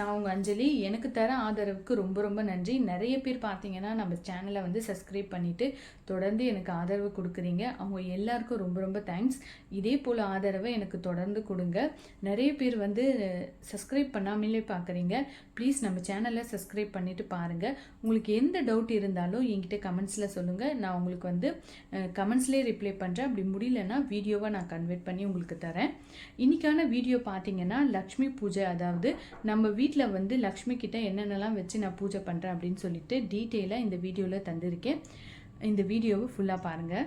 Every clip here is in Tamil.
நான் உங்கள் அஞ்சலி. எனக்கு தர ஆதரவுக்கு ரொம்ப ரொம்ப நன்றி. நிறைய பேர் பார்த்தீங்கன்னா நம்ம சேனலை வந்து சப்ஸ்கிரைப் பண்ணிவிட்டு தொடர்ந்து எனக்கு ஆதரவு கொடுக்குறீங்க. அவங்க எல்லாருக்கும் ரொம்ப ரொம்ப தேங்க்ஸ் இதே போல் ஆதரவை எனக்கு தொடர்ந்து கொடுங்க. நிறைய பேர் வந்து சப்ஸ்கிரைப் பண்ணாமலே பார்க்குறீங்க. ப்ளீஸ் நம்ம சேனலை சப்ஸ்கிரைப் பண்ணிவிட்டு பாருங்கள் உங்களுக்கு எந்த டவுட் இருந்தாலும் என்கிட்ட கமெண்ட்ஸில் சொல்லுங்கள் நான் உங்களுக்கு வந்து கமெண்ட்ஸ்லேயே ரிப்ளை பண்ணுறேன் அப்படி முடியலன்னா வீடியோவை நான் கன்வெர்ட் பண்ணி உங்களுக்கு தரேன். இன்றைக்கான வீடியோ பார்த்தீங்கன்னா லக்ஷ்மி பூஜை. அதாவது நம்ம வீட்டில் வந்து லக்ஷ்மி கிட்ட என்னென்னலாம் வச்சு நான் பூஜை பண்ணுறேன் அப்படின்னு சொல்லிட்டு டீட்டெயிலாக இந்த வீடியோவில் தந்திருக்கேன். இந்த வீடியோவை ஃபுல்லாக பாருங்கள்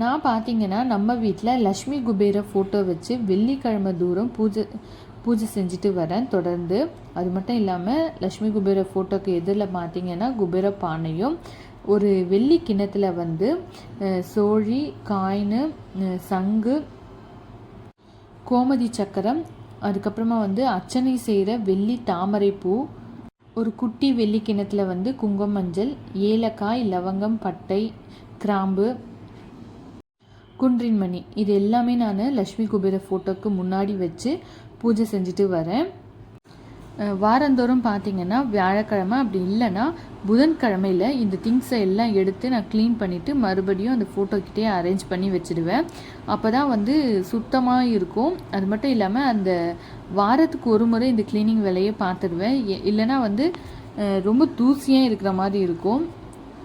நான் பார்த்தீங்கன்னா நம்ம வீட்டில் லக்ஷ்மி குபேர ஃபோட்டோ வச்சு வெள்ளிக்கிழமை தூரம் பூஜை பூஜை செஞ்சுட்டு வரேன். தொடர்ந்து அது மட்டும் இல்லாமல் லக்ஷ்மி குபேர ஃபோட்டோக்கு எதிரில் பார்த்தீங்கன்னா குபேர பானையும் ஒரு வெள்ளி கிணத்துல வந்து சோழி காயின் சங்கு கோமதி சக்கரம் அதுக்கப்புறமா வந்து அர்ச்சனை செய்கிற வெள்ளி தாமரை பூ ஒரு குட்டி வெள்ளி கிணத்துல வந்து குங்கும மஞ்சள் ஏலக்காய் லவங்கம் பட்டை கிராம்பு குன்றின் மணி. இது எல்லாமே நான் லக்ஷ்மி குபேர ஃபோட்டோக்கு முன்னாடி வச்சு பூஜை செஞ்சுட்டு வரேன். வாரந்தோறும் பார்த்தீங்கன்னா வியாழக்கிழமை அப்படி இல்லைன்னா புதன்கிழமையில் இந்த திங்ஸை எல்லாம் எடுத்து நான் க்ளீன் பண்ணிவிட்டு மறுபடியும் அந்த ஃபோட்டோக்கிட்டே அரேஞ்ச் பண்ணி வச்சுடுவேன். அப்போ தான் வந்து சுத்தமாக இருக்கும். அது மட்டும் இல்லாமல் அந்த வாரத்துக்கு ஒரு முறை இந்த க்ளீனிங் வேலையை பார்த்துடுவேன் எ- இல்லைன்னா வந்து ரொம்ப தூசியாக இருக்கிற மாதிரி இருக்கும்.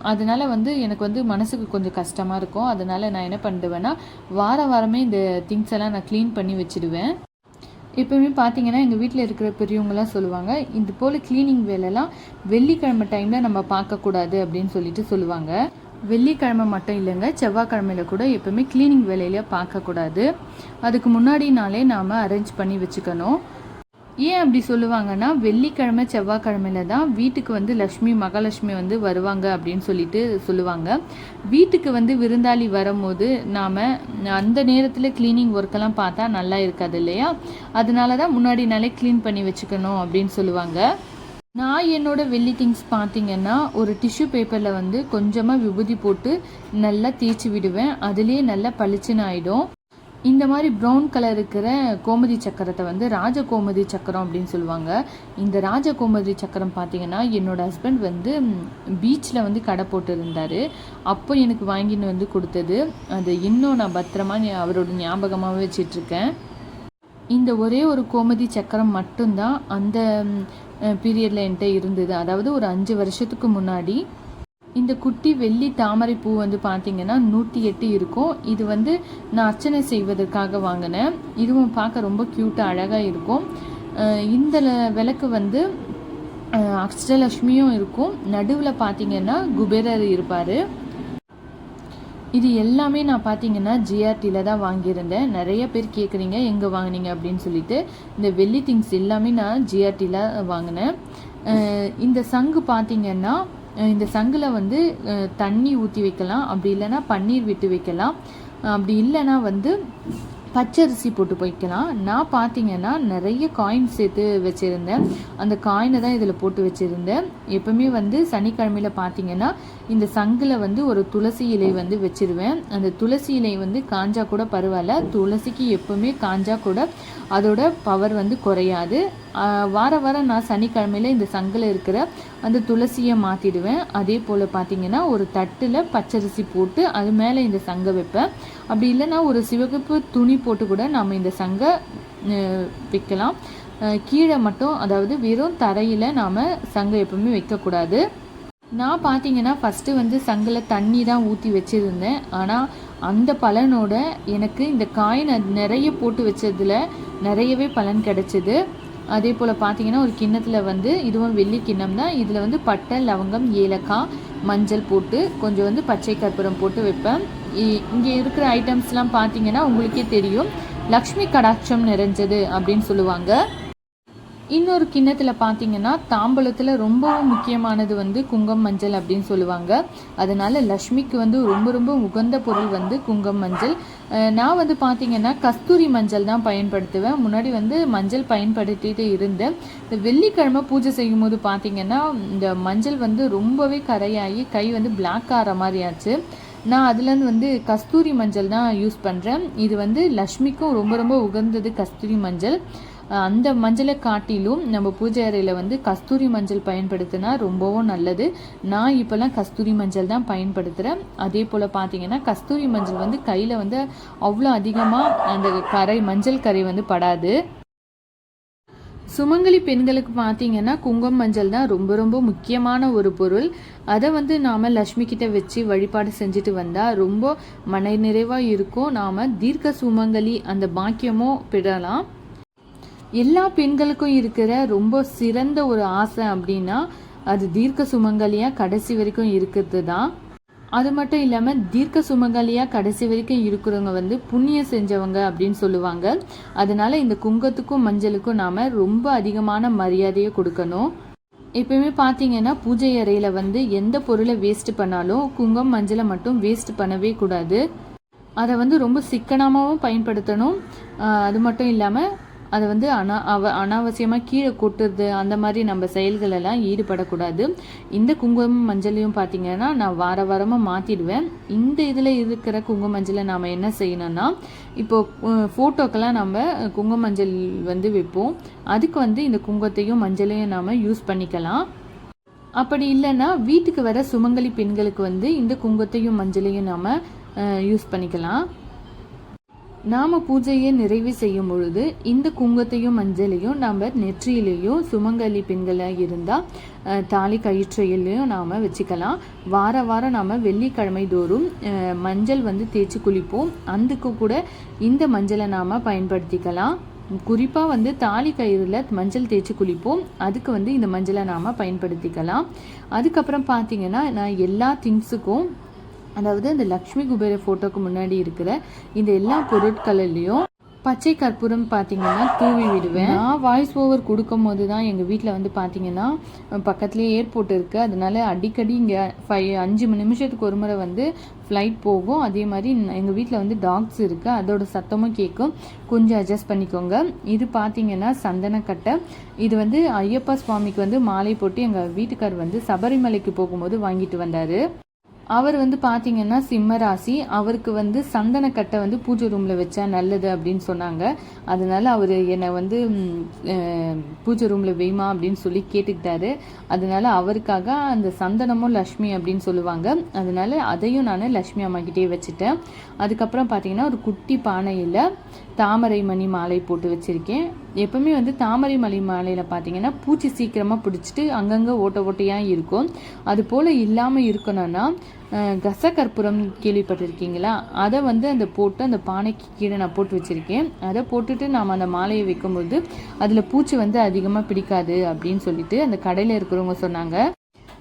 அதனால் வந்து எனக்கு வந்து மனசுக்கு கொஞ்சம் கஷ்டமாக இருக்கும். அதனால் நான் என்ன பண்ணிடுவேன்னா வார வாரமே இந்த திங்ஸ் எல்லாம் நான் க்ளீன் பண்ணி வச்சுடுவேன். எப்பவுமே பார்த்தீங்கன்னா எங்கள் வீட்டில் இருக்கிற பெரியவங்களாம் சொல்லுவாங்க இது போல் க்ளீனிங் வேலைலாம் வெள்ளிக்கிழமை டைமில் நம்ம பார்க்கக்கூடாது அப்படின்னு சொல்லிட்டு சொல்லுவாங்க. வெள்ளிக்கிழமை மட்டும் இல்லைங்க செவ்வாய்க்கிழமையில் கூட எப்போவுமே க்ளீனிங் வேலையில பார்க்கக்கூடாது. அதுக்கு முன்னாடி நாளே நாம் அரேஞ்ச் பண்ணி வச்சுக்கணும். ஏன் அப்படி சொல்லுவாங்கன்னா வெள்ளிக்கிழமை செவ்வாய்க்கிழமையில தான் வீட்டுக்கு வந்து லக்ஷ்மி மகாலட்சுமி வந்து வருவாங்க அப்படின்னு சொல்லிட்டு சொல்லுவாங்க. வீட்டுக்கு வந்து விருந்தாளி வரும்போது நாம் அந்த நேரத்தில் க்ளீனிங் ஒர்க்கெல்லாம் பார்த்தா நல்லா இருக்காது இல்லையா? அதனால தான் முன்னாடி நாளே க்ளீன் பண்ணி வச்சுக்கணும் அப்படின்னு சொல்லுவாங்க. நான் என்னோட வெள்ளி திங்ஸ் பார்த்தீங்கன்னா ஒரு டிஷ்யூ பேப்பரில் வந்து கொஞ்சமாக விபூதி போட்டு நல்லா தேய்ச்சி விடுவேன். அதுலேயே நல்லா பளிச்சுன்னு ஆகிடும் இந்த மாதிரி ப்ரௌன் கலர் இருக்கிற கோமதி சக்கரத்தை வந்து ராஜ கோமதி சக்கரம் அப்படின்னு சொல்லுவாங்க. இந்த ராஜ கோமதி சக்கரம் பார்த்தீங்கன்னா என்னோட ஹஸ்பண்ட் வந்து பீச்சில் வந்து கடை போட்டு இருந்தார் அப்போ எனக்கு வாங்கின்னு வந்து கொடுத்தது. அது இன்னும் நான் பத்திரமா அவரோட ஞாபகமாகவே வச்சிட்ருக்கேன். இந்த ஒரே ஒரு கோமதி சக்கரம் மட்டும்தான் அந்த பீரியடில் என்கிட்ட இருந்தது. அதாவது ஒரு அஞ்சு வருஷத்துக்கு முன்னாடி இந்த குட்டி வெள்ளி தாமரை பூ வந்து பார்த்தீங்கன்னா நூற்றி எட்டு இருக்கும். இது வந்து நான் அர்ச்சனை செய்வதற்காக வாங்கினேன். இதுவும் பார்க்க ரொம்ப க்யூட்டாக அழகாக இருக்கும். இந்த விளக்கு வந்து அஷ்டலட்சுமியும் அஷ்டலக்ஷ்மியும் இருக்கும். நடுவில் பார்த்தீங்கன்னா குபேரர் இருப்பார். இது எல்லாமே நான் பார்த்தீங்கன்னா ஜிஆர்டியில் தான் வாங்கியிருந்தேன். நிறைய பேர் கேட்குறீங்க எங்கே வாங்குனீங்க அப்படின்னு சொல்லிட்டு. இந்த வெள்ளி திங்ஸ் எல்லாமே நான் ஜிஆர்டியில் வாங்கினேன். இந்த சங்கு பார்த்தீங்கன்னா இந்த சங்கில் வந்து தண்ணி ஊற்றி வைக்கலாம். அப்படி இல்லைன்னா பன்னீர் விட்டு வைக்கலாம். அப்படி இல்லைன்னா வந்து பச்சரிசி போட்டு வைக்கலாம் நான் பார்த்தீங்கன்னா நிறைய காயின் சேர்த்து வச்சுருந்தேன். அந்த காயினை தான் இதில் போட்டு வச்சுருந்தேன். எப்பவுமே வந்து சனிக்கிழமையில் பார்த்தீங்கன்னா இந்த சங்கில் வந்து ஒரு துளசி இலை வந்து வச்சுருவேன். அந்த துளசி இலை வந்து காஞ்சா கூட பரவாயில்ல. துளசிக்கு எப்பவுமே காஞ்சா கூட அதோட பவர் வந்து குறையாது. வார வாரம் நான் சனிக்கிழமையில் இந்த சங்கில் இருக்கிற அந்த துளசியை மாற்றிடுவேன் அதே போல் பார்த்தீங்கன்னா ஒரு தட்டில் பச்சரிசி போட்டு அது மேலே இந்த சங்கை வைப்பேன். அப்படி இல்லைன்னா ஒரு சிவகப்பு துணி போட்டு கூட நாம் இந்த சங்கை வைக்கலாம். கீழே மட்டும் அதாவது வெறும் தரையில் நாம் சங்கை எப்பவுமே வைக்கக்கூடாது. நான் பார்த்தீங்கன்னா ஃபஸ்ட்டு வந்து சங்கில் தண்ணி தான் ஊற்றி வச்சுருந்தேன். ஆனால் அந்த பலனோட எனக்கு இந்த காயின் நிறைய போட்டு வச்சதில் நிறையவே பலன் கிடச்சிது. அதே போல் பார்த்தீங்கன்னா ஒரு கிண்ணத்தில் வந்து இதுவும் வெள்ளி கிண்ணம் தான். இதில் வந்து பட்டை லவங்கம் ஏலக்காய் மஞ்சள் போட்டு கொஞ்சம் வந்து பச்சை கற்பூரம் போட்டு வைப்பேன். இங்கே இருக்கிற ஐட்டம்ஸ்லாம் பார்த்தீங்கன்னா உங்களுக்கே தெரியும். லக்ஷ்மி கடாட்சம் நிறைஞ்சது அப்படின்னு சொல்லுவாங்க. இன்னொரு கிண்ணத்தில் பார்த்தீங்கன்னா தாம்பலத்தில் ரொம்பவும் முக்கியமானது வந்து குங்கம் மஞ்சள் அப்படின்னு சொல்லுவாங்க. அதனால லக்ஷ்மிக்கு வந்து ரொம்ப ரொம்ப உகந்த பொருள் வந்து குங்கம் மஞ்சள். நான் வந்து பார்த்தீங்கன்னா கஸ்தூரி மஞ்சள் தான் பயன்படுத்துவேன். முன்னாடி வந்து மஞ்சள் பயன்படுத்திட்டு இருந்தேன். இந்த வெள்ளிக்கிழமை பூஜை செய்யும் போது பார்த்தீங்கன்னா இந்த மஞ்சள் வந்து ரொம்பவே கரையாகி கை வந்து பிளாக் ஆகிற மாதிரி ஆச்சு. நான் அதுலேருந்து வந்து கஸ்தூரி மஞ்சள் தான் யூஸ் பண்ணுறேன் இது வந்து லக்ஷ்மிக்கும் ரொம்ப ரொம்ப உகந்தது கஸ்தூரி மஞ்சள். அந்த மஞ்சளை காட்டிலும் நம்ம பூஜை அறையில் வந்து கஸ்தூரி மஞ்சள் பயன்படுத்தினா ரொம்பவும் நல்லது. நான் இப்போல்லாம் கஸ்தூரி மஞ்சள் தான் பயன்படுத்துகிறேன் அதே போல் பார்த்தீங்கன்னா கஸ்தூரி மஞ்சள் வந்து கையில் வந்து அவ்வளோ அதிகமாக அந்த கரை மஞ்சள் கரை வந்து படாது. சுமங்கலி பெண்களுக்கு பார்த்தீங்கன்னா குங்குமம் மஞ்சள் தான் ரொம்ப ரொம்ப முக்கியமான ஒரு பொருள். அதை வந்து நாம் லக்ஷ்மி கிட்ட வச்சு வழிபாடு செஞ்சுட்டு வந்தால் ரொம்ப மன நிறைவாக இருக்கும். நாம் தீர்க்க சுமங்கலி அந்த பாக்கியமும் பெறலாம். எல்லா பெண்களுக்கும் இருக்கிற ரொம்ப சிறந்த ஒரு ஆசை அப்படின்னா அது தீர்க்க சுமங்கலியாக கடைசி வரைக்கும் இருக்கிறது தான் அது மட்டும் இல்லாமல் தீர்க்க சுமங்கலியாக கடைசி வரைக்கும் இருக்கிறவங்க வந்து புண்ணியம் செஞ்சவங்க அப்படின்னு சொல்லுவாங்க. அதனால இந்த குங்கத்துக்கும் மஞ்சளுக்கும் நாம் ரொம்ப அதிகமான மரியாதையை கொடுக்கணும். எப்பயுமே பார்த்தீங்கன்னா பூஜை அறையில் வந்து எந்த பொருளை வேஸ்ட் பண்ணாலும் குங்கம் மஞ்சளை மட்டும் வேஸ்ட் பண்ணவே கூடாது. அதை வந்து ரொம்ப சிக்கனமாகவும் பயன்படுத்தணும். அது மட்டும் இல்லாமல் அதை வந்து அனா அவ அனாவசியமாக கீழே கொட்டுறது அந்த மாதிரி நம்ம செயல்களெல்லாம் ஈடுபடக்கூடாது. இந்த குங்குமம் மஞ்சளையும் பார்த்தீங்கன்னா நான் வார வாரமாக மாற்றிடுவேன் இந்த இதில் இருக்கிற குங்கும மஞ்சளை நாம் என்ன செய்யணும்னா இப்போ ஃபோட்டோக்கெல்லாம் நம்ம குங்கும மஞ்சள் வந்து வைப்போம். அதுக்கு வந்து இந்த குங்குமத்தையும் மஞ்சளையும் நாம் யூஸ் பண்ணிக்கலாம். அப்படி இல்லைன்னா வீட்டுக்கு வர சுமங்கலி பெண்களுக்கு வந்து இந்த குங்குமத்தையும் மஞ்சளையும் நாம் யூஸ் பண்ணிக்கலாம். நாம பூஜையை நிறைவு செய்யும் பொழுது இந்த குங்குமத்தையும் மஞ்சளையும் நம்ம நெற்றியிலையும் சுமங்கலி பெண்களாக இருந்தால் தாலி கயிற்றையிலையும் நாம் வச்சுக்கலாம். வார வாரம் நாம் வெள்ளிக்கிழமை தோறும் மஞ்சள் வந்து தேய்ச்சி குளிப்போம். அதுக்கு கூட இந்த மஞ்சளை நாம் பயன்படுத்திக்கலாம். குறிப்பாக வந்து தாலி கயிறில் மஞ்சள் தேய்ச்சி குளிப்போம். அதுக்கு வந்து இந்த மஞ்சளை நாம் பயன்படுத்திக்கலாம். அதுக்கப்புறம் பார்த்தீங்கன்னா நான் எல்லா திங்ஸுக்கும் அதாவது இந்த லக்ஷ்மி குபேர ஃபோட்டோக்கு முன்னாடி இருக்கிற இந்த எல்லா பொருட்களிலையும் பச்சை கற்பூரம் பார்த்தீங்கன்னா தூவி விடுவேன். நான் வாய்ஸ் ஓவர் கொடுக்கும் போது தான் எங்கள் வீட்டில் வந்து பார்த்தீங்கன்னா பக்கத்துலேயே ஏர்போர்ட் இருக்குது அதனால அடிக்கடி இங்கே ஃபைவ் அஞ்சு நிமிஷத்துக்கு ஒரு முறை வந்து ஃப்ளைட் போகும். அதே மாதிரி எங்கள் வீட்டில் வந்து டாக்ஸ் இருக்குது அதோட சத்தமும் கேட்கும் கொஞ்சம் அட்ஜஸ்ட் பண்ணிக்கோங்க. இது பார்த்தீங்கன்னா சந்தனக்கட்டை. இது வந்து ஐயப்பா சுவாமிக்கு வந்து மாலை போட்டு எங்கள் வீட்டுக்கார் வந்து சபரிமலைக்கு போகும்போது வாங்கிட்டு வந்தார். அவர் வந்து பார்த்தீங்கன்னா சிம்ம ராசி. அவருக்கு வந்து சந்தனக்கட்டை வந்து பூஜை ரூமில் வச்சா நல்லது அப்படின்னு சொன்னாங்க. அதனால அவர் என்னை வந்து பூஜை ரூமில் வைமா அப்படின்னு சொல்லி கேட்டுக்கிட்டாரு. அதனால அவருக்காக அந்த சந்தனமும் லக்ஷ்மி அப்படின்னு சொல்லுவாங்க. அதனால அதையும் நான் லக்ஷ்மி அம்மா கிட்டே வச்சுட்டேன். அதுக்கப்புறம் பார்த்தீங்கன்னா ஒரு குட்டி பானையில் தாமரை மணி மாலை போட்டு வச்சுருக்கேன். எப்பவுமே வந்து தாமரை மணி மாலையில் பார்த்தீங்கன்னா பூச்சி சீக்கிரமாக பிடிச்சிட்டு அங்கங்கே ஓட்ட ஓட்டையாக இருக்கும். அது போல் இல்லாமல் இருக்கணும்னா அஹ், கசகற்பூரம் கேள்விப்பட்டிருக்கீங்களா? அதை வந்து அந்த போட்டு அந்த பானைக்கு கீழே நான் போட்டு வச்சுருக்கேன். அதை போட்டுட்டு நாம் அந்த மாலையை வைக்கும்போது அதில் பூச்சி வந்து அதிகமாக பிடிக்காது அப்படின்னு சொல்லிட்டு அந்த கடையில் இருக்கிறவங்க சொன்னாங்க.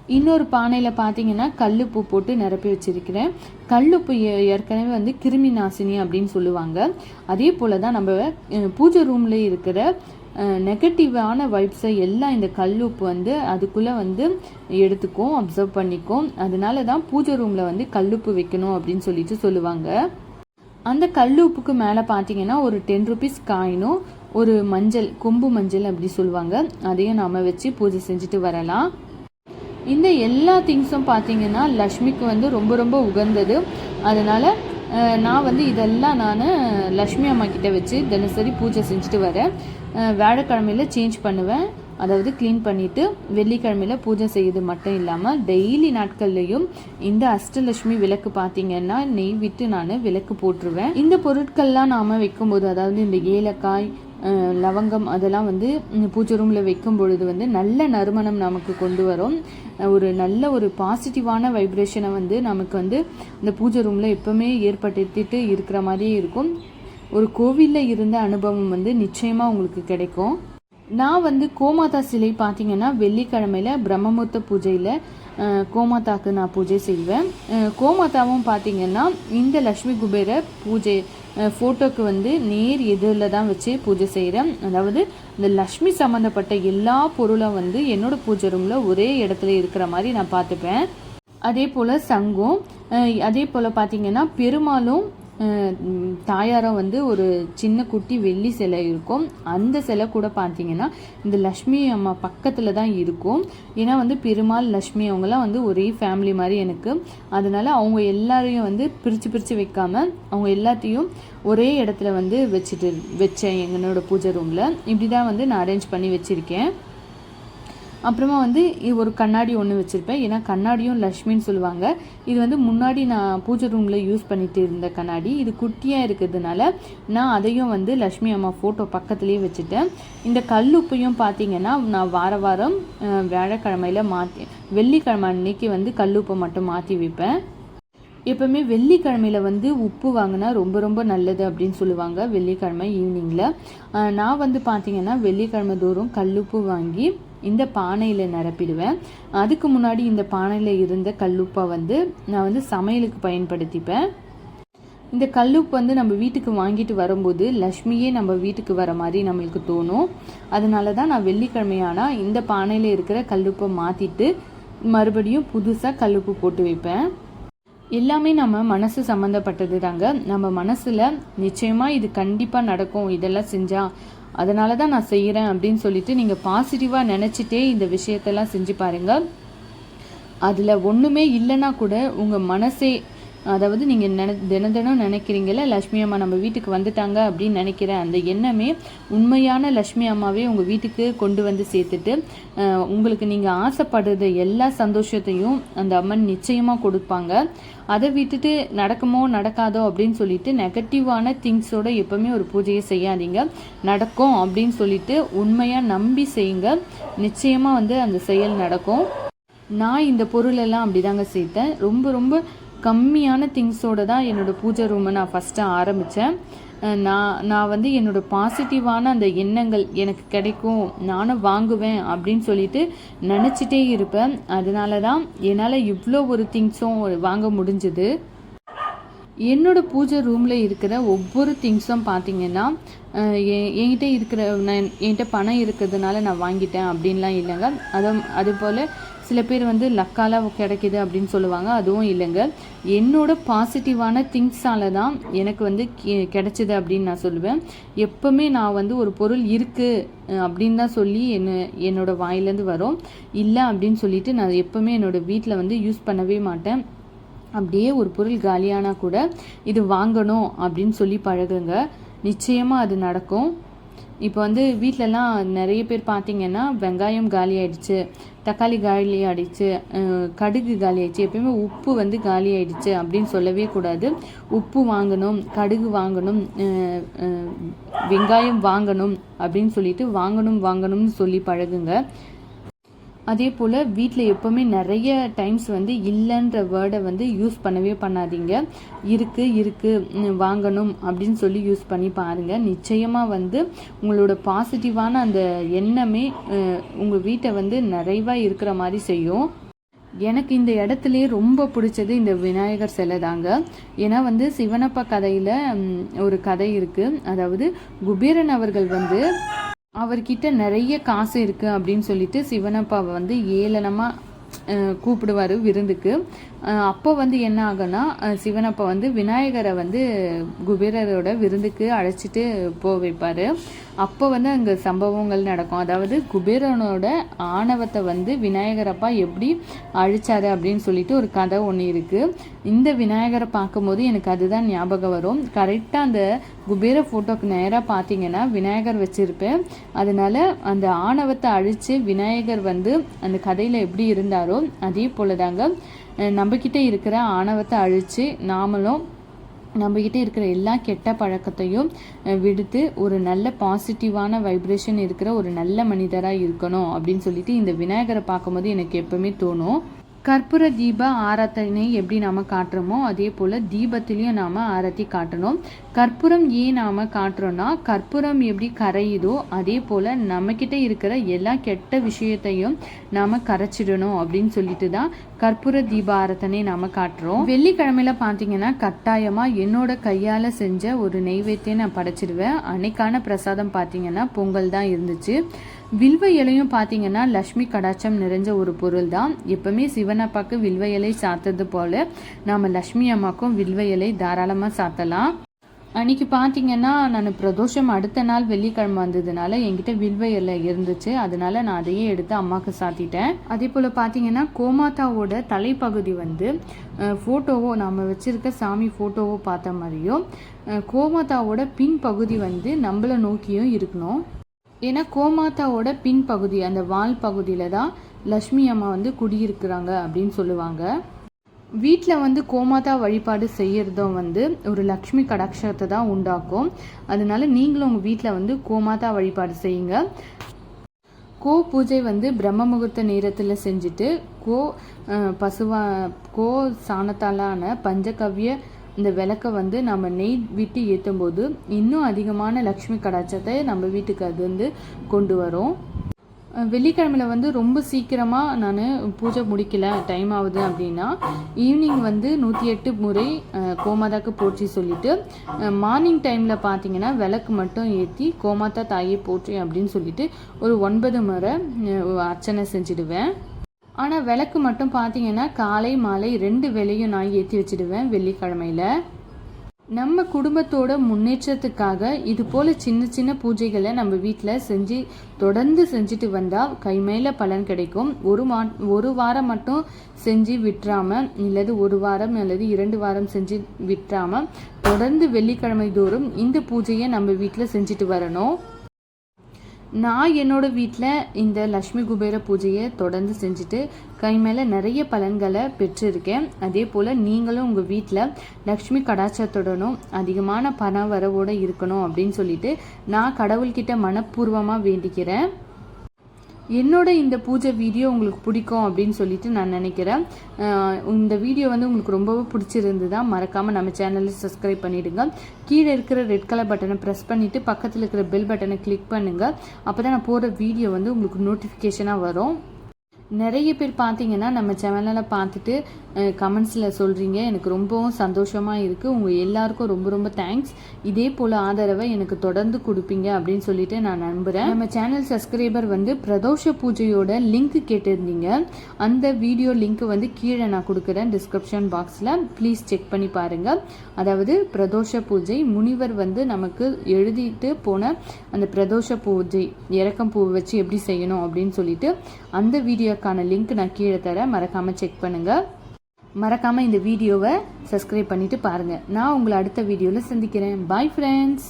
இன்னொரு பானையில் பார்த்தீங்கன்னா கல்லுப்பு போட்டு நிரப்பி வச்சிருக்கிறேன். கல்லுப்பு ஏ- ஏற்கனவே வந்து கிருமி நாசினி அப்படின்னு சொல்லுவாங்க. அதே போல் தான் நம்ம பூஜை ரூமில் இருக்கிற நெகட்டிவான வைப்ஸை எல்லாம் இந்த கல்லுப்பு வந்து அதுக்குள்ளே வந்து எடுத்துக்கும் அப்சர்வ் பண்ணிக்கும். அதனால தான் பூஜை ரூமில் வந்து கல்லுப்பு வைக்கணும் அப்படின்னு சொல்லிட்டு சொல்லுவாங்க. அந்த கல் உப்புக்கு மேலே பார்த்தீங்கன்னா ஒரு டென் ருபீஸ் காயினும் ஒரு மஞ்சள் கொம்பு மஞ்சள் அப்படி சொல்லுவாங்க. அதையும் நாம் வச்சு பூஜை செஞ்சுட்டு வரலாம். இந்த எல்லா திங்ஸும் பார்த்திங்கன்னா லக்ஷ்மிக்கு வந்து ரொம்ப ரொம்ப உகந்தது. அதனால் நான் வந்து இதெல்லாம் நான் லக்ஷ்மி அம்மா கிட்டே வச்சு தினசரி பூஜை செஞ்சுட்டு வரேன். அஹ், சேஞ்ச் பண்ணுவேன். அதாவது க்ளீன் பண்ணிவிட்டு வெள்ளிக்கிழமையில் பூஜை செய்யுது மட்டும் இல்லாமல் டெய்லி நாட்கள்லேயும் இந்த அஷ்டலட்சுமி விளக்கு பார்த்தீங்கன்னா நெய் விட்டு நான் விளக்கு போட்டுருவேன். இந்த பொருட்கள்லாம் நாம் வைக்கும்போது அதாவது இந்த ஏலக்காய் லவங்கம் அதெல்லாம் வந்து பூஜை ரூமில் வைக்கும் பொழுது வந்து நல்ல நறுமணம் நமக்கு கொண்டு வரும். ஒரு நல்ல ஒரு பாசிட்டிவான வைப்ரேஷனை வந்து நமக்கு வந்து இந்த பூஜை ரூமில் எப்போவுமே ஏற்படுத்திட்டு இருக்கிற மாதிரியே இருக்கும். ஒரு கோவிலில் இருந்த அனுபவம் வந்து நிச்சயமாக உங்களுக்கு கிடைக்கும். நான் வந்து கோமாதா சிலை பார்த்தீங்கன்னா வெள்ளிக்கிழமையில் பிரம்மமுத்த பூஜையில் கோமாதாக்கு நான் பூஜை செய்வேன். கோமாதாவும் பார்த்தீங்கன்னா இந்த லக்ஷ்மி குபேர பூஜை ஃபோட்டோக்கு வந்து நேர் எதிரில் தான் வச்சு பூஜை செய்கிறேன் அதாவது இந்த லக்ஷ்மி சம்மந்தப்பட்ட எல்லா பொருளும் வந்து என்னோட பூஜை ரூமில் ஒரே இடத்துல இருக்கிற மாதிரி நான் பார்த்துப்பேன். அதே போல் சங்கம் அதே போல் பார்த்தீங்கன்னா பெருமாளும் தாயாரம் வந்து ஒரு சின்ன குட்டி வெள்ளி சிலை இருக்கும். அந்த சிலை கூட பார்த்தீங்கன்னா இந்த லக்ஷ்மி அம்மா பக்கத்தில் தான் இருக்கும். ஏன்னா வந்து பெருமாள் லக்ஷ்மி அவங்களாம் வந்து ஒரே ஃபேமிலி மாதிரி எனக்கு. அதனால் அவங்க எல்லாரையும் வந்து பிரித்து பிரித்து வைக்காமல் அவங்க எல்லாத்தையும் ஒரே இடத்துல வந்து வச்சுட்டு வச்சேன் எங்களோட பூஜை ரூமில் இப்படி தான் வந்து நான் அரேஞ்ச் பண்ணி வச்சுருக்கேன். அப்புறமா வந்து இது ஒரு கண்ணாடி ஒன்று வச்சுருப்பேன். ஏன்னா கண்ணாடியும் லக்ஷ்மின்னு சொல்லுவாங்க. இது வந்து முன்னாடி நான் பூஜை ரூமில் யூஸ் பண்ணிட்டு இருந்த கண்ணாடி. இது குட்டியாக இருக்கிறதுனால நான் அதையும் வந்து லக்ஷ்மி அம்மா ஃபோட்டோ பக்கத்துலேயே வச்சுட்டேன். இந்த கல் உப்பையும் பார்த்தீங்கன்னா நான் வார வாரம் வியாழக்கிழமையில் வியாழக்கிழமையில மாற்றி வெள்ளிக்கிழமை அன்னைக்கு வந்து கல் உப்பை மட்டும் மாற்றி வைப்பேன். எப்பவுமே வெள்ளிக்கிழமையில் வந்து உப்பு வாங்கினா ரொம்ப ரொம்ப நல்லது அப்படின்னு சொல்லுவாங்க வெள்ளிக்கிழமை ஈவினிங்கில் நான் வந்து பார்த்தீங்கன்னா வெள்ளிக்கிழமை தோறும் கல்லுப்பு வாங்கி இந்த பானையில் நிரப்பிடுவேன். அதுக்கு முன்னாடி இந்த பானையில் இருந்த கல்லுப்பை வந்து நான் வந்து சமையலுக்கு பயன்படுத்திப்பேன். இந்த கல்லுப்பு வந்து நம்ம வீட்டுக்கு வாங்கிட்டு வரும்போது லக்ஷ்மியே நம்ம வீட்டுக்கு வர மாதிரி நம்மளுக்கு தோணும். அதனால தான் நான் வெள்ளிக்கிழமையானா இந்த பானையில் இருக்கிற கல்லுப்பை மாற்றிட்டு மறுபடியும் புதுசாக கல்லுப்பு போட்டு வைப்பேன். எல்லாமே நம்ம மனசு சம்மந்தப்பட்டது தாங்க நம்ம மனசில் நிச்சயமாக இது கண்டிப்பாக நடக்கும். இதெல்லாம் செஞ்சால் அதனால தான் நான் செய்கிறேன் அப்படின்னு சொல்லிட்டு நீங்கள் பாசிட்டிவாக நினச்சிட்டே இந்த விஷயத்தெல்லாம் செஞ்சு பாருங்கள் அதில் ஒன்றுமே இல்லைன்னா கூட உங்கள் மனசே அதாவது நீங்கள் நின தினம் தினம் நினைக்கிறீங்கள லக்ஷ்மி அம்மா நம்ம வீட்டுக்கு வந்துட்டாங்க அப்படின்னு நினைக்கிற அந்த எண்ணமே உண்மையான லக்ஷ்மி அம்மாவே உங்கள் வீட்டுக்கு கொண்டு வந்து சேர்த்துட்டு உங்களுக்கு நீங்கள் ஆசைப்படுறத எல்லா சந்தோஷத்தையும் அந்த அம்மன் நிச்சயமாக கொடுப்பாங்க. அதை விட்டுட்டு நடக்குமோ நடக்காதோ அப்படின்னு சொல்லிட்டு நெகட்டிவான திங்ஸோட எப்பவுமே ஒரு பூஜையை செய்யாதீங்க. நடக்கும் அப்படின்னு சொல்லிட்டு உண்மையாக நம்பி செய்யுங்க. நிச்சயமாக வந்து அந்த செயல் நடக்கும். நான் இந்த பொருளெல்லாம் அப்படிதாங்க சேர்த்தேன். ரொம்ப ரொம்ப கம்மியான திங்ஸோட தான் என்னோட பூஜை ரூமை நான் ஃபஸ்ட்டு ஆரம்பித்தேன் நான் நான் வந்து என்னோட பாசிட்டிவான அந்த எண்ணங்கள் எனக்கு கிடைக்கும் நானும் வாங்குவேன் அப்படின்னு சொல்லிட்டு நினச்சிட்டே இருப்பேன். அதனால தான் என்னால் இவ்வளோ ஒரு திங்ஸும் வாங்க முடிஞ்சுது. என்னோட பூஜை ரூமில் இருக்கிற ஒவ்வொரு திங்ஸும் பார்த்தீங்கன்னா என்கிட்ட இருக்கிற நான் என்கிட்ட பணம் இருக்கிறதுனால நான் வாங்கிட்டேன் அப்படின்லாம் இல்லைங்க. அதுவும் அதுபோல் சில பேர் வந்து லக்கால கிடைக்குது அப்படின்னு சொல்லுவாங்க. அதுவும் இல்லைங்க. என்னோட பாசிட்டிவான திங்ஸால தான் எனக்கு வந்து கி- கிடைச்சது அப்படின்னு நான் சொல்லுவேன். எப்பவுமே நான் வந்து ஒரு பொருள் இருக்குது அப்படின்னு தான் சொல்லி என்ன என்னோட வாயிலேருந்து வரும். இல்லை அப்படின்னு சொல்லிட்டு நான் எப்பவுமே என்னோட வீட்டில் வந்து யூஸ் பண்ணவே மாட்டேன். அப்படியே ஒரு பொருள் காலியானா கூட இது வாங்கணும் அப்படின்னு சொல்லி பழகுங்க. நிச்சயமாக அது நடக்கும். இப்போ வந்து வீட்டிலலாம் நிறைய பேர் பார்த்தீங்கன்னா வெங்காயம் காலி ஆயிடுச்சு தக்காளி காலி ஆயிடுச்சு கடுகு காலி ஆயிடுச்சு எப்பயுமே உப்பு வந்து காலி ஆயிடுச்சு அப்படின்னு சொல்லவே கூடாது. உப்பு வாங்கணும் கடுகு வாங்கணும் வெங்காயம் வாங்கணும் அப்படின்னு சொல்லிட்டு வாங்கணும் வாங்கணும்னு சொல்லி பழகுங்க. அதே போல் வீட்டில் எப்போவுமே நிறைய டைம்ஸ் வந்து இல்லைன்ற வேர்டை வந்து யூஸ் பண்ணவே பண்ணாதீங்க. இருக்குது இருக்குது வாங்கணும் அப்படின்னு சொல்லி யூஸ் பண்ணி பாருங்கள் நிச்சயமாக வந்து உங்களோட பாசிட்டிவான அந்த எண்ணமே உங்கள் வீட்டை வந்து நிறைவாக இருக்கிற மாதிரி செய்யும். எனக்கு இந்த இடத்துலயே ரொம்ப பிடிச்சது இந்த விநாயகர் சிலை தாங்க. ஏன்னா வந்து சிவனப்பா கதையில் ஒரு கதை இருக்குது அதாவது குபேரன் அவர்கள் வந்து அவர்கிட்ட நிறைய காசு இருக்குது அப்படின்னு சொல்லிட்டு சிவனப்பாவை வந்து ஏளனமாக கூப்பிடுவார் விருந்துக்கு. அப்போ வந்து என்ன ஆகும்னா சிவனப்போ வந்து விநாயகரை வந்து குபேரரோட விருந்துக்கு அழைச்சிட்டு போக வைப்பார். அப்போ வந்து அங்கே சம்பவங்கள் நடக்கும். அதாவது குபேரனோட ஆணவத்தை வந்து விநாயகரப்பா எப்படி அழிச்சாரு அப்படின்னு சொல்லிட்டு ஒரு கதை ஒன்று இருக்குது இந்த விநாயகரை பார்க்கும்போது எனக்கு அதுதான் ஞாபகம் வரும். கரெக்டாக அந்த குபேர ஃபோட்டோக்கு நேராக பார்த்தீங்கன்னா விநாயகர் வச்சுருப்பேன். அதனால அந்த ஆணவத்தை அழித்து விநாயகர் வந்து அந்த கதையில் எப்படி இருந்தாரோ அதே போல தாங்க நம்மக்கிட்ட இருக்கிற ஆணவத்தை அழித்து நாமளும் நம்மக்கிட்ட இருக்கிற எல்லா கெட்ட பழக்கத்தையும் விடுத்து ஒரு நல்ல பாசிட்டிவான வைப்ரேஷன் இருக்கிற ஒரு நல்ல மனிதராக இருக்கணும் அப்படின்னு சொல்லிட்டு இந்த விநாயகரை பார்க்கும்போது எனக்கு எப்பவுமே தோணும். கற்பூர தீப ஆராத்தனை எப்படி நாம் காட்டுறோமோ அதே போல் தீபத்திலையும் நாம் ஆரத்தி காட்டணும். கற்பூரம் ஏன் நாம் காட்டுறோன்னா கற்பூரம் எப்படி கரையுதோ அதே போல் நம்மக்கிட்ட இருக்கிற எல்லா கெட்ட விஷயத்தையும் நாம் கரைச்சிடணும் அப்படின்னு சொல்லிட்டு தான் கற்பூர தீபாரத்தனை நாம காட்டுறோம். வெள்ளிக்கிழமையில பார்த்தீங்கன்னா கட்டாயமாக என்னோட கையால் செஞ்ச ஒரு நெய்வேத்தியம் நான் படைச்சிடுவேன் அன்னைக்கான பிரசாதம் பார்த்தீங்கன்னா பொங்கல் தான் இருந்துச்சு. வில்வ இலையும் பார்த்தீங்கன்னா லக்ஷ்மி கடாச்சம் நிறைஞ்ச ஒரு பொருள் தான். எப்பவுமே சிவனப்பாக்கு வில்வ இலை சாத்தது போல நாம லக்ஷ்மி அம்மாக்கும் வில்வ இலை தாராளமாக சாத்தலாம். அன்னைக்கு பார்த்தீங்கன்னா நான் பிரதோஷம் அடுத்த நாள் வெள்ளிக்கிழமை வந்ததுனால என்கிட்ட வில்வையில் இருந்துச்சு. அதனால நான் அதையே எடுத்து அம்மாவுக்கு சாத்திட்டேன். அதே போல் பார்த்தீங்கன்னா கோமாதாவோட தலைப்பகுதி வந்து ஃபோட்டோவோ நம்ம வச்சுருக்க சாமி ஃபோட்டோவோ பார்த்த மாதிரியும் கோமாதாவோட பின் பகுதி வந்து நம்மளை நோக்கியும் இருக்கணும். ஏன்னா கோமாதாவோட பின் பகுதி அந்த வால் பகுதியில் தான் லக்ஷ்மி அம்மா வந்து குடியிருக்கிறாங்க அப்படின்னு சொல்லுவாங்க. வீட்டில் வந்து கோமாதா வழிபாடு செய்கிறதும் வந்து ஒரு லக்ஷ்மி கடாட்சத்தை தான் உண்டாக்கும். அதனால நீங்களும் உங்கள் வீட்டில் வந்து கோமாதா வழிபாடு செய்யுங்க. கோ பூஜை வந்து பிரம்ம முகூர்த்த நேரத்தில் செஞ்சுட்டு கோ பசுவா கோ சாணத்தாலான பஞ்சகவ்ய இந்த விளக்கை வந்து நம்ம நெய் விட்டு ஏற்றும் போது இன்னும் அதிகமான லக்ஷ்மி கடாட்சத்தை நம்ம வீட்டுக்கு அது வந்து கொண்டு வரும். வெள்ளிக்கிழமையில வந்து ரொம்ப சீக்கிரமாக நான் பூஜை முடிக்கல டைம் ஆகுது அப்படின்னா ஈவினிங் வந்து நூற்றி எட்டு முறை கோமாதாக்கு போற்றி சொல்லிவிட்டு மார்னிங் டைமில் பார்த்தீங்கன்னா விளக்கு மட்டும் ஏற்றி கோமாதா தாயே போற்றி அப்படின்னு சொல்லிட்டு ஒரு ஒன்பது முறை அர்ச்சனை செஞ்சுடுவேன். ஆனால் விளக்கு மட்டும் பார்த்தீங்கன்னா காலை மாலை ரெண்டு வேலையும் நான் ஏற்றி வச்சிடுவேன் வெள்ளிக்கிழமையில. நம்ம குடும்பத்தோட முன்னேற்றத்துக்காக இது போல சின்ன சின்ன பூஜைகளை நம்ம வீட்டில் செஞ்சு தொடர்ந்து செஞ்சுட்டு வந்தால் கை பலன் கிடைக்கும். ஒரு மா ஒரு வாரம் மட்டும் செஞ்சு விட்டுறாம அல்லது ஒரு வாரம் அல்லது இரண்டு வாரம் செஞ்சு விட்டுறாம தொடர்ந்து வெள்ளிக்கிழமை தோறும் இந்த பூஜையை நம்ம வீட்டில் செஞ்சுட்டு வரணும். நான் என்னோட வீட்டில் இந்த லக்ஷ்மி குபேர பூஜையை தொடர்ந்து செஞ்சுட்டு கை மேலே நிறைய பலன்களை பெற்றிருக்கேன். அதே போல் நீங்களும் உங்கள் வீட்டில் லக்ஷ்மி கடாச்சத்துடனும் அதிகமான பண வரவோடு இருக்கணும் அப்படின்னு சொல்லிட்டு நான் கடவுள்கிட்ட மனப்பூர்வமாக வேண்டிக்கிறேன். என்னோட இந்த பூஜை வீடியோ உங்களுக்கு பிடிக்கும் அப்படின்னு சொல்லிட்டு நான் நினைக்கிறேன். இந்த வீடியோ வந்து உங்களுக்கு ரொம்பவே பிடிச்சிருந்ததா மறக்காமல் நம்ம சேனலில் சப்ஸ்கிரைப் பண்ணிவிடுங்க கீழே இருக்கிற ரெட் கலர் பட்டனை ப்ரெஸ் பண்ணிவிட்டு பக்கத்தில் இருக்கிற பெல் பட்டனை கிளிக் பண்ணுங்கள் அப்போ தான் நான் போடுற வீடியோ வந்து உங்களுக்கு நோட்டிஃபிகேஷனாக வரும். நிறைய பேர் பார்த்தீங்கன்னா நம்ம சேனலில் பார்த்துட்டு கமெண்ட்ஸில் சொல்கிறீங்க எனக்கு ரொம்பவும் சந்தோஷமாக இருக்குது உங்கள் எல்லாருக்கும் ரொம்ப ரொம்ப தேங்க்ஸ் இதே போல் ஆதரவை எனக்கு தொடர்ந்து கொடுப்பீங்க அப்படின்னு சொல்லிட்டு நான் நம்புகிறேன் நம்ம சேனல் சப்ஸ்கிரைபர் வந்து பிரதோஷ பூஜையோட லிங்க் கேட்டிருந்தீங்க. அந்த வீடியோ லிங்க் வந்து கீழே நான் கொடுக்குறேன் டிஸ்கிரிப்ஷன் பாக்ஸில் ப்ளீஸ் செக் பண்ணி பாருங்கள் அதாவது பிரதோஷ பூஜை முனிவர் வந்து நமக்கு எழுதிட்டு போன அந்த பிரதோஷ பூஜை இறக்கம் பூ வச்சு எப்படி செய்யணும் அப்படின்னு சொல்லிட்டு அந்த வீடியோ வீடியோக்கான லிங்க் நான் கீழே தரேன். மறக்காமல் செக் பண்ணுங்கள் மறக்காமல் இந்த வீடியோவை சப்ஸ்கிரைப் பண்ணிட்டு பாருங்கள் நான் உங்களை அடுத்த வீடியோவில் சந்திக்கிறேன். Bye friends